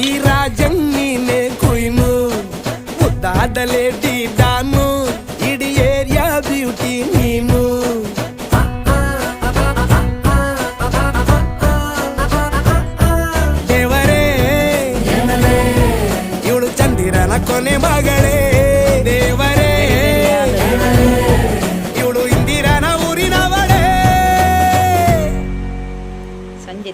ಈ ರಾಜನ್ ನೀನೆ ಕುಯ್ನು ಮುದ್ದಾದ ಲೇಡಿ ಡಾನು ಇಡೀ ಏರಿಯಾ ಬ್ಯೂಟಿ ನೀನು ದೇವರೇ ಇವಳು ಚಂದಿರನ ಕೊನೆ ಮಗಳೇ ದೇವರೇ ಇವಳು ಇಂದಿರನ ಊರಿನವಳೇ ಸಂಜೆ